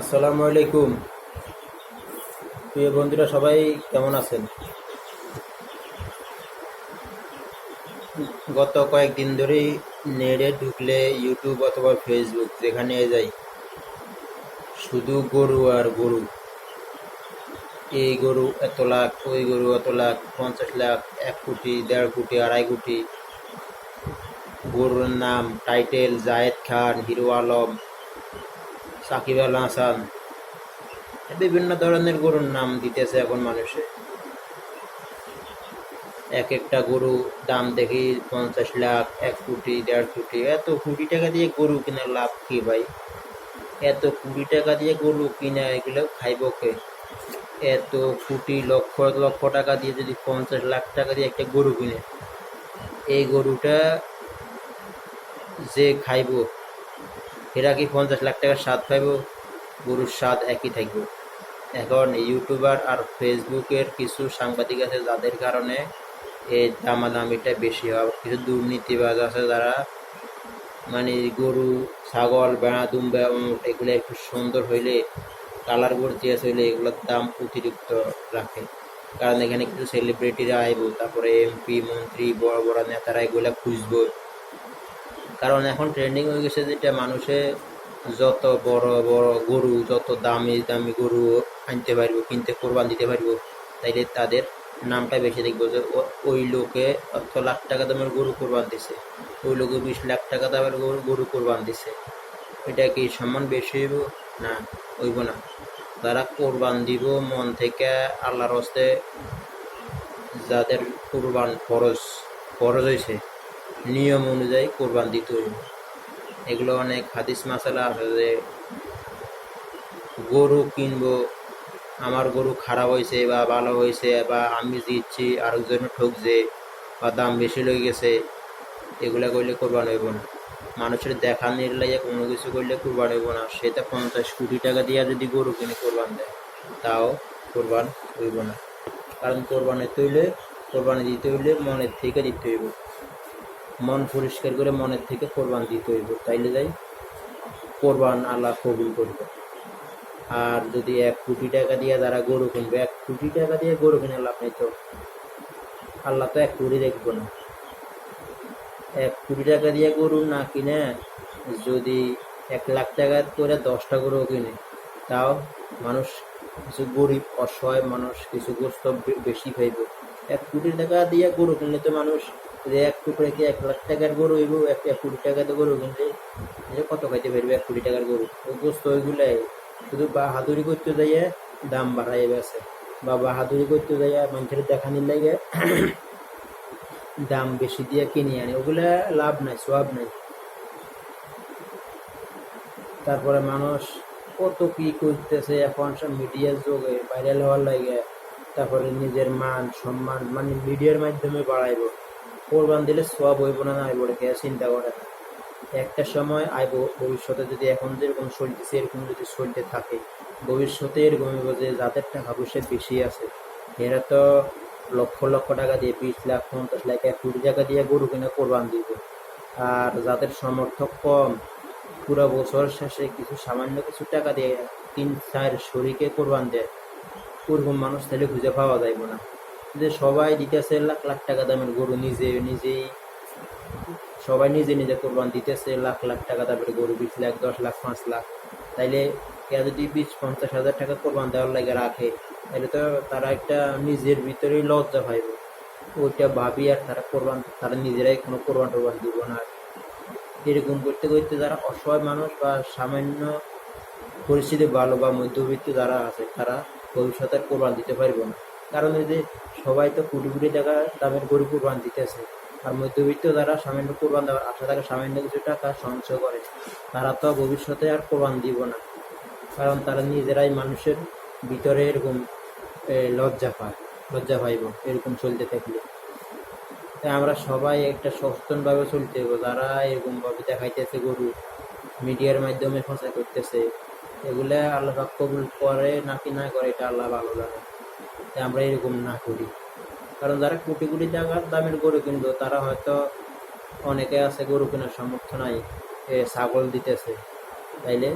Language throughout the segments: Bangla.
আসসালামু আলাইকুম। প্রিয় বন্ধুরা, সবাই কেমন আছেন? গত কয়েকদিন ধরেই নেটে ঢুকলে ইউটিউব অথবা ফেসবুক যেখানে যাই, শুধু গরু আর গরু। এই গরু এত লাখ, ওই গরু এত লাখ, পঞ্চাশ লাখ, এক কোটি, দেড় কোটি, আড়াই কোটি। গরুর নাম টাইটেল জায়েদ খান, হিরো আলম সাকিব আল হাসান। বিভিন্ন ধরনের গরুর নাম দিতেছে এখন মানুষে। এক একটা গরু দাম দেখি পঞ্চাশ লাখ, এক কোটি, দেড় কোটি। এত কোটি টাকা দিয়ে গরু কেনার লাভ কি ভাই? এত কোটি টাকা দিয়ে গরু কিনা এগুলো খাইব কে? এত কোটি, লক্ষ লক্ষ টাকা দিয়ে যদি পঞ্চাশ লাখ টাকা দিয়ে একটা গরু কিনে, এই গরুটা যে খাইব এরা কি পঞ্চাশ লাখ টাকার স্বাদ পাইব? গরুর স্বাদ একই থাকবে। এখন ইউটিউবার আর ফেসবুকের কিছু সাংবাদিক আছে যাদের কারণে এই দামাদামিটা বেশি হয়। কিছু দুর্নীতিবাজ আছে যারা মানে গরু, ছাগল বেড়া দুম্বা এগুলো একটু সুন্দর হইলে, কালার গর্জিয়াস হইলে এগুলোর দাম অতিরিক্ত রাখে। কারণ এখানে কিছু সেলিব্রিটিরা আইব, তারপরে এমপি মন্ত্রী, বড় বড় নেতারা এগুলা খুঁজবো কারণ এখন ট্রেন্ডিং হয়ে গেছে যেটা মানুষে যত বড় বড় গরু, যত দামি দামি গরু আনতে পারব, কিনতে কোরবান দিতে পারব, তাইলে তাদের নামটা বেশি দেখব যে ওই লোকে অত লাখ টাকা দামের গরু কোরবান দিছে। ওই লোকে বিশ লাখ টাকা দামের গরু গরু কোরবান দিছে। এটা কি সম্মান বেশি হইব? না হইব না। যারা কোরবান দিব, মন থেকে আল্লাহর হস্তে যাদের কোরবান ফরজ ফরজ হয়েছে নিয়ম অনুযায়ী কোরবান দিতে এগুলো অনেক হাদিস মাসালা আছে যে, গরু কিনবো, আমার গরু খারাপ হয়েছে বা ভালো হয়েছে বা আমি দিচ্ছি, আরেকজনে ঠকছে বা দাম বেশি লেগে গেছে, এগুলা করলে কোরবান হইব না। মানুষের দেখা নির্লাইয়া কোনো কিছু করলে কোরবান হইব না। সেটা পঞ্চাশ কোটি টাকা দিয়ে যদি গরু কিনে কোরবান দেয়, তাও কোরবান হইব না। কারণ কোরবানি তৈলে কোরবানি দিতে হইলে মনের থেকে দিতে হইব। মন পরিষ্কার করে মনের থেকে কোরবান দিতে হইব, তাইলে যাই কোরবান আল্লাহ কবুল করবে। আর যদি এক কোটি টাকা দিয়ে যারা গরু কিনবে, এক কোটি টাকা দিয়ে গরু কিনে লাভ নেই তো? আল্লাহ তো এক কোটি দেখব না। এক কোটি টাকা দিয়ে গরু না কিনে, যদি এক লাখ টাকা করে দশটা গরু কিনে, তাও মানুষ কিছু গরিব, অসহায় মানুষ কিছু গোস্ত বেশি খাইব। এক কোটি টাকা দিয়ে গরু কিনলে তো মানুষ এক টুকরে কি এক লাখ টাকার গরু হইব? গরু কিনলে। কত খাইতে পারবে এক টাকার গরু? গোস্ত ওইগুলাই শুধু বাহাদুরি করতে যাইয়া দাম বাড়াই গেছে বা বাহাদুরি করতে যাইয়া মানুষের দেখানির লাগে দাম বেশি দিয়ে কিনে আনে। ওগুলা লাভ নাই সব নাই। তারপরে মানুষ কত কি করতেছে এখন সব মিডিয়ার যুগে ভাইরাল হওয়ার লাগে তারপরে নিজের মান, সম্মান মানে মিডিয়ার মাধ্যমে বাড়াইব। কোরবান দিলে সব হইব না না হইব কে চিন্তা করে। একটা সময় আইব, ভবিষ্যতে যদি এখন যেরকম চলতেছে এরকম যদি চলতে থাকে, ভবিষ্যতে এরকম যে যাদের টাকা পয়সা বেশি আছে। এরা তো লক্ষ লক্ষ টাকা দিয়ে, বিশ লাখ, পঞ্চাশ লাখ, এক কোটি টাকা দিয়ে গরু কিনে কোরবান দিব আর যাদের সমর্থক কম। পুরো বছর শেষে কিছু সামান্য কিছু টাকা দিয়ে তিন, চার শরীকে কোরবান দেয় ওরকম মানুষ তাহলে খুঁজে পাওয়া যাইব না। যে সবাই দিতেছে লাখ লাখ টাকা দামের গরু, নিজে, নিজেই সবাই নিজে নিজে কোরবান দিতেছে, লাখ লাখ টাকা দামের গরু, বিশ লাখ, দশ লাখ, পাঁচ লাখ। তাইলে কে যদি বিশ, পঞ্চাশ হাজার টাকা কোরবান দেওয়ার লাগে রাখে তাহলে তো তারা একটা নিজের ভিতরেই লজ্জা পাইব। ওইটা ভাবি আর তারা কোরবান, তারা নিজেরাই কোনো কোরবান টোরবান দিব না। এরকম করতে করতে যারা অসহায় মানুষ বা সামান্য পরিস্থিতি ভালো বা মধ্যবিত্ত যারা আছে, তারা ভবিষ্যতে কোরবান দিতে পারবে না। কারণ এই যে সবাই তো কোটি কোটি টাকা দামের গরু কোরবান দিতেছে আর মধ্যবিত্ত যারা সামান্য কোরবান দেওয়ার আশা থাকে, সামান্য কিছু টাকা সঞ্চয় করে, তারা তো ভবিষ্যতে আর কোরবান দিব না। কারণ তারা নিজেরাই মানুষের ভিতরে এরকম লজ্জা পায়, লজ্জা পাইব, এরকম চলতে থাকলে। তাই আমরা সবাই একটা সচেতনভাবে চলতে হবে যারা এরকম ভাবে দেখাইতেছে গরু, মিডিয়ার মাধ্যমে প্রচার করতেছে, এগুলা আল্লাহ কবুল করে নাকি না করে, এটা আল্লাহ ভালো জানে। তাই আমরা এরকম না করি। কারণ যারা কোটি কোটি টাকার দামের গরু কিনবো, তারা হয়তো অনেকে আছে গরু কেনার সামর্থ্য নাই ছাগল দিতেছে। তাইলে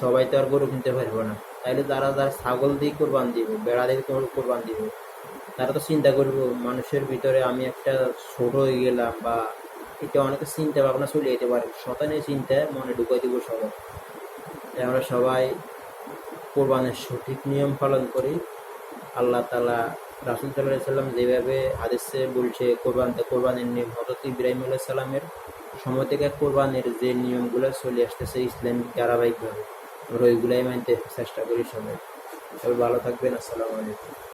সবাই তো আর গরু কিনতে পারব না। তাইলে যারা যারা ছাগল দিয়ে কোরবান দিব বেড়া দিয়ে কোর- কোরবান দিব, তারা তো চিন্তা করব, মানুষের ভিতরে আমি একটা ছোট হয়ে গেলাম বা এটা অনেকে চিন্তা ভাবনা চলে যেতে পারে। শতানের চিন্তা মনে ঢুকাই দিব সবাই। আমরা সবাই কোরবানের সঠিক নিয়ম পালন করি। আল্লাহ তালা রাসুল সাল্লাহ সাল্লাম যেভাবে হাদিসে বলছে, কোরবান কোরবানের নিয়ম। হজরত ইব্রাহিম আল্লাহ সাল্লামের সময় থেকে কোরবানের যে নিয়মগুলো চলে আসতেছে ইসলামিক ধারাবাহিকভাবে। আমরা ওইগুলাই মানতে চেষ্টা করি সবাই। সবাই ভালো থাকবেন। আসসালামু আলাইকুম।